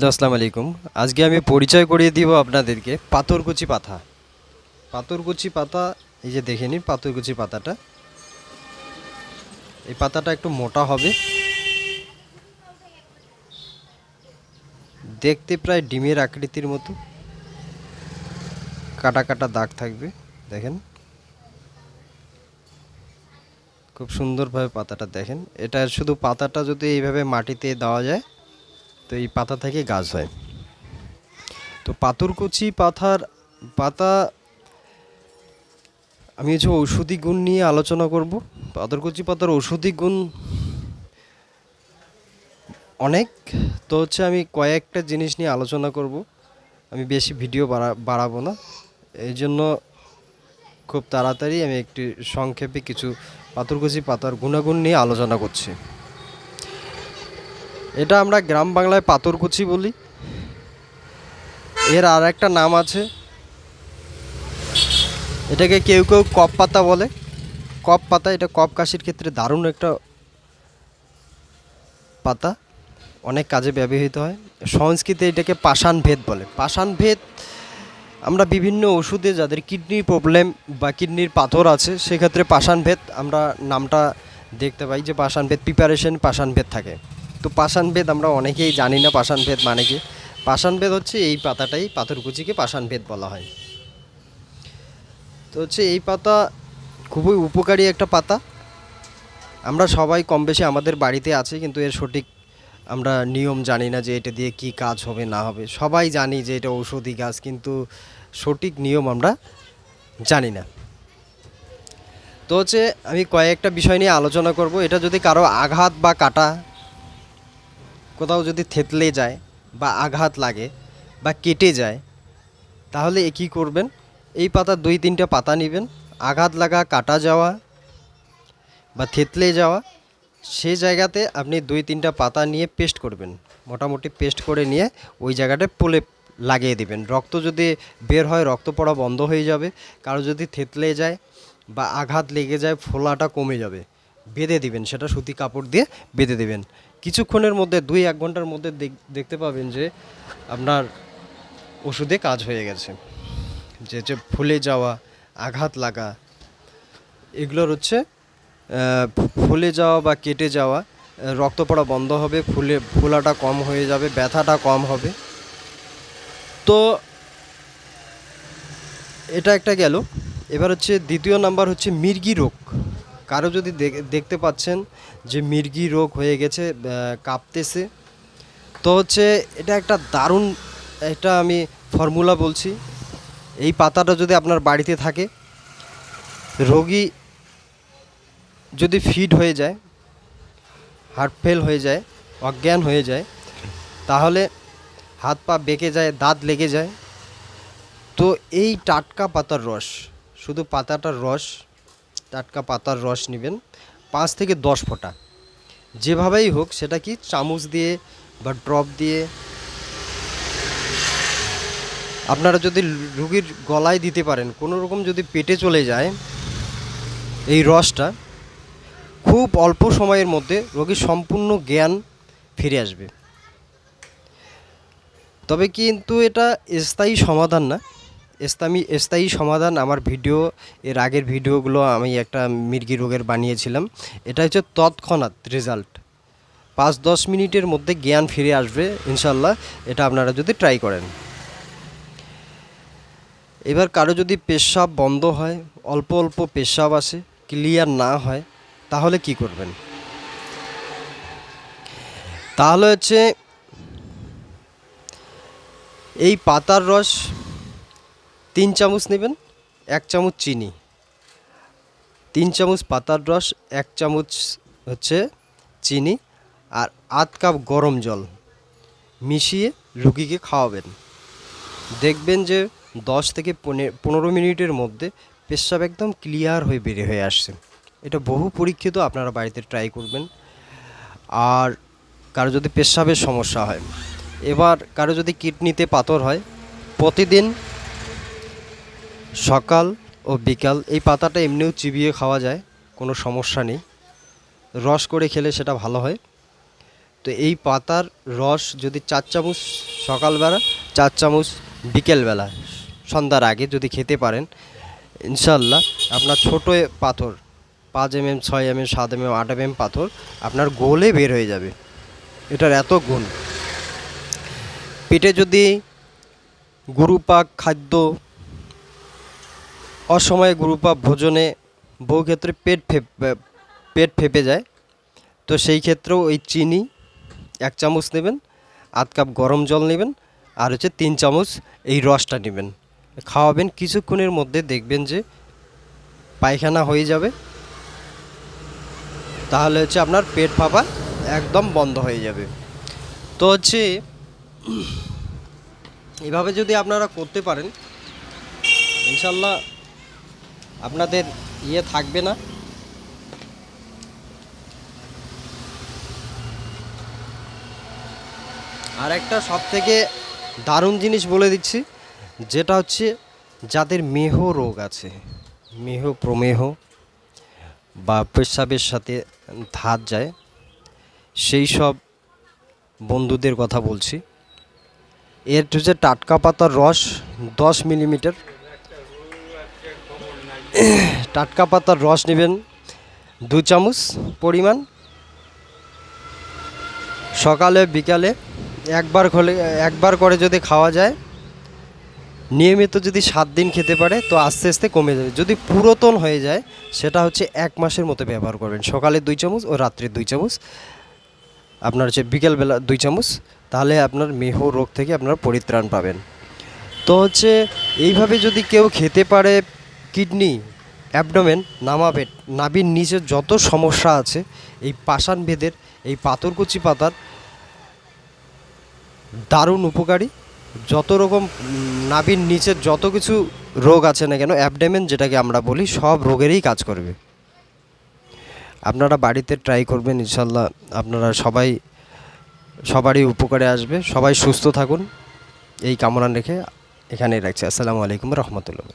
Hello, আসসালামু আলাইকুম। আজকে আমি পরিচয় করিয়ে দিব আপনাদেরকে পাথরকুচি পাতা। পাথরকুচি পাতা, এই যে দেখে নিন পাথরকুচি পাতাটা। এই পাতাটা একটু মোটা হবে। দেখতে প্রায় ডিমের আকৃতির মতো। কাটা কাটা দাগ থাকবে, দেখেন। খুব সুন্দরভাবে পাতাটা দেখেন। এটা শুধু পাতাটা যদি এইভাবে মাটিতে দেওয়া যায় তো এই পাতা থেকে গাছ হয়। তো পাথরকুচি পাতার পাতা, আমি হচ্ছে ঔষধি গুণ নিয়ে আলোচনা করব। পাথরকুচি পাতার ঔষধি গুণ অনেক। তো হচ্ছে আমি কয়েকটা জিনিস নিয়ে আলোচনা করব। আমি বেশি ভিডিও বাড়া, বাড়াবো না। এই জন্য খুব তাড়াতাড়ি আমি একটি সংক্ষেপে কিছু পাথরকুচি পাতার গুণাগুণ নিয়ে আলোচনা করছি। এটা আমরা গ্রাম বাংলায় পাথরকুচি বলি। এর আর একটা নাম আছে। এটাকে কেউ কেউ কপ পাতা বলে। কপ পাতা, এটা কপ কাশির ক্ষেত্রে দারুণ একটা পাতা। অনেক কাজে ব্যবহৃত হয়। সংস্কৃতে এটাকে পাষাণ ভেদ বলে। পাষাণ ভেদ, আমরা বিভিন্ন ওষুধে যাদের কিডনির প্রবলেম বা কিডনির পাথর আছে, সেক্ষেত্রে পাষাণ ভেদ আমরা নামটা দেখতে পাই যে পাষাণ ভেদ, প্রিপারেশন পাষাণ ভেদ থাকে। তো পাষাণভেদ আমরা অনেকেই জানি না পাষাণভেদ মানে কি? পাষাণভেদ হচ্ছে এই পাতাটাই, পাথরকুচিকে পাষাণ ভেদ বলা হয়। তো হচ্ছে এই পাতা খুবই উপকারী একটা পাতা। আমরা সবাই কম বেশি আমাদের বাড়িতে আছে, কিন্তু এর সঠিক আমরা নিয়ম জানি না যে এটা দিয়ে কি কাজ হবে, না হবে। সবাই জানি যে এটা ঔষধি গাছ কিন্তু সঠিক নিয়ম আমরা জানি না। তো হচ্ছে আমি কয়েকটা বিষয় নিয়ে আলোচনা করব। এটা যদি কারও আঘাত বা কাটা কোথাও যদি থেতলে যায় বা আঘাত লাগে বা কেটে যায়, তাহলে এ কী করবেন? এই পাতার দুই তিনটা পাতা নেবেন। আঘাত লাগা, কাটা যাওয়া বা থেতলে যাওয়া সেই জায়গাতে আপনি দুই তিনটা পাতা নিয়ে পেস্ট করবেন। মোটামুটি পেস্ট করে নিয়ে ওই জায়গাটায় পোলে লাগিয়ে দিবেন। রক্ত যদি বের হয়, রক্ত পড়া বন্ধ হয়ে যাবে। কারও যদি থেতলে যায় বা আঘাত লেগে যায়, ফোলাটা কমে যাবে। বেঁধে দিবেন, সেটা সুতি কাপড় দিয়ে বেঁধে দিবেন। কিছুক্ষণের মধ্যে, দুই এক ঘণ্টার মধ্যে দেখ- দেখতে পাবেন যে আপনার ওষুধে কাজ হয়ে গেছে। যে যে ফুলে যাওয়া, আঘাত লাগা, এগুলোর হচ্ছে ফুলে যাওয়া বা কেটে যাওয়া রক্ত পড়া বন্ধ হবে, ফুলে, ফোলাটা কম হয়ে যাবে, ব্যথাটা কম হবে। তো এটা একটা গেল। এবার হচ্ছে দ্বিতীয় নাম্বার হচ্ছে মির্গি রোগ। কারও যদি দেখ- দেখতে পাচ্ছেন যে মির্গি রোগ হয়ে গেছে কাঁপতেছে, তো হচ্ছে এটা একটা দারুণ একটা আমি ফর্মুলা বলছি। এই পাতাটা যদি আপনার বাড়িতে থাকে, রোগী যদি ফিট হয়ে যায় হার্ট ফেল হয়ে যায়, অজ্ঞান হয়ে যায়, তাহলে হাত পা বেঁকে যায়, দাঁত লেগে যায়। তো এই টাটকা পাতার রস, শুধু পাতাটার রস টাটকা পাতার রস নেবেন। পাঁচ থেকে দশ ফোঁটা। যেভাবেই হোক, সেটা কি চামচ দিয়ে বা ড্রপ দিয়ে। আপনারা যদি রুগীর গলায় দিতে পারেন, কোনো রকম যদি পেটে চলে যায় এই রসটা, খুব অল্প সময়ের মধ্যে রোগীর সম্পূর্ণ জ্ঞান ফিরে আসবে। তবে কিন্তু এটা স্থায়ী সমাধান না। স্থায়ী স্থায়ী সমাধান আমার ভিডিও, এর আগের ভিডিওগুলো আমি একটা মির্গি রোগের বানিয়েছিলাম। এটা হচ্ছে তৎক্ষণাৎ রেজাল্ট পাঁচ, দশ মিনিটের মধ্যে জ্ঞান ফিরে আসবে ইনশাল্লাহ এটা আপনারা যদি ট্রাই করেন। এবার কারও যদি পেশাব বন্ধ হয়, অল্প অল্প পেশাব আসে ক্লিয়ার না হয়, তাহলে কি করবেন? তাহলে হচ্ছে, এই পাতার রস তিন চামচ নেবেন, এক চামচ চিনি, তিন চামচ পাতার রস, এক চামচ হচ্ছে চিনি আর আধ কাপ গরম জল মিশিয়ে রুগীকে খাওয়াবেন। দেখবেন যে দশ থেকে পনে- পনেরো মিনিটের মধ্যে পেশাব একদম ক্লিয়ার হয়ে বেরিয়ে হয়ে আসছে। এটা বহু পরীক্ষিত আপনারা বাড়িতে ট্রাই করবেন। আর কারও যদি পেশাবের সমস্যা হয়, এবার কারও যদি কিডনিতে পাথর হয়, প্রতিদিন সকাল ও বিকাল, এই পাতাটা এমনিও চিবিয়ে খাওয়া যায়, কোনো সমস্যা নেই। রস করে খেলে সেটা ভালো হয়। তো এই পাতার রস যদি চার চামচ সকালবেলা, চার চামচ বিকেলবেলা, সন্ধ্যার আগে যদি খেতে পারেন ইনশাল্লাহ আপনার ছোটো পাথর, পাঁচ এম এম ছয় এম এম সাত এম এম আট এম এম পাথর আপনার গোলে বের হয়ে যাবে। এটার এত গুণ। পেটে যদি গুরুপাক খাদ্য অসময়ে গুরুপাক ভোজনে বহু ক্ষেত্রে পেট পেট ফেপে যায়। তো সেই ক্ষেত্রেও ওই চিনি এক চামচ নেবেন, আধ কাপ গরম জল নেবেন, আর হচ্ছে তিন চামচ এই রসটা নেবেন। খাওয়াবেন, কিছুক্ষণের মধ্যে দেখবেন যে পায়খানা হয়ে যাবে। তাহলে হচ্ছে আপনার পেট ফাঁপা একদম বন্ধ হয়ে যাবে। তো হচ্ছে এভাবে যদি আপনারা করতে পারেন, ইনশাল্লাহ আপনাদের ইয়ে থাকবে না। আর একটা সব থেকে দারুণ জিনিস বলে দিচ্ছি, যেটা হচ্ছে যাদের মেহ রোগ আছে, মেহ প্রমেহ বা পেশাবের সাথে ধাত যায়, সেই সব বন্ধুদের কথা বলছি। এর হচ্ছে টাটকা পাতার রস দশ মিলিমিটার। টাটকা পাতার রস নেবেন, দু চামচ পরিমাণ। সকালে, বিকালে একবার খোলে, একবার করে যদি খাওয়া যায়, নিয়মিত যদি সাত দিন খেতে পারে, তো আস্তে আস্তে কমে যাবে। যদি পুরাতন হয়ে যায়, সেটা হচ্ছে এক মাসের মতো ব্যবহার করবেন। সকালে দুই চামচ ও রাত্রে দুই চামচ। আপনার হচ্ছে বিকেলবেলা দুই চামচ। তাহলে আপনার মেহ রোগ থেকে আপনার পরিত্রাণ পাবেন। তো হচ্ছে, এইভাবে যদি কেউ খেতে পারে কিডনি, অ্যাবডোমেন নামাবেট নাভির নিচে যত সমস্যা আছে, এই পাষাণ ভেদের, এই পাথরকুচি পাতার দারুণ উপকারী। যত রকম নাভির নিচের যত কিছু রোগ আছে না কেন, অ্যাবডেমেন যেটাকে আমরা বলি, সব রোগেরই কাজ করবে। আপনারা বাড়িতে ট্রাই করবেন ইনশাল্লাহ আপনারা সবাই, সবারই উপকারে আসবে। সবাই সুস্থ থাকুন। এই কামনা রেখে এখানেই রাখছি। আসসালামু আলাইকুম রহমতুল্লাহ।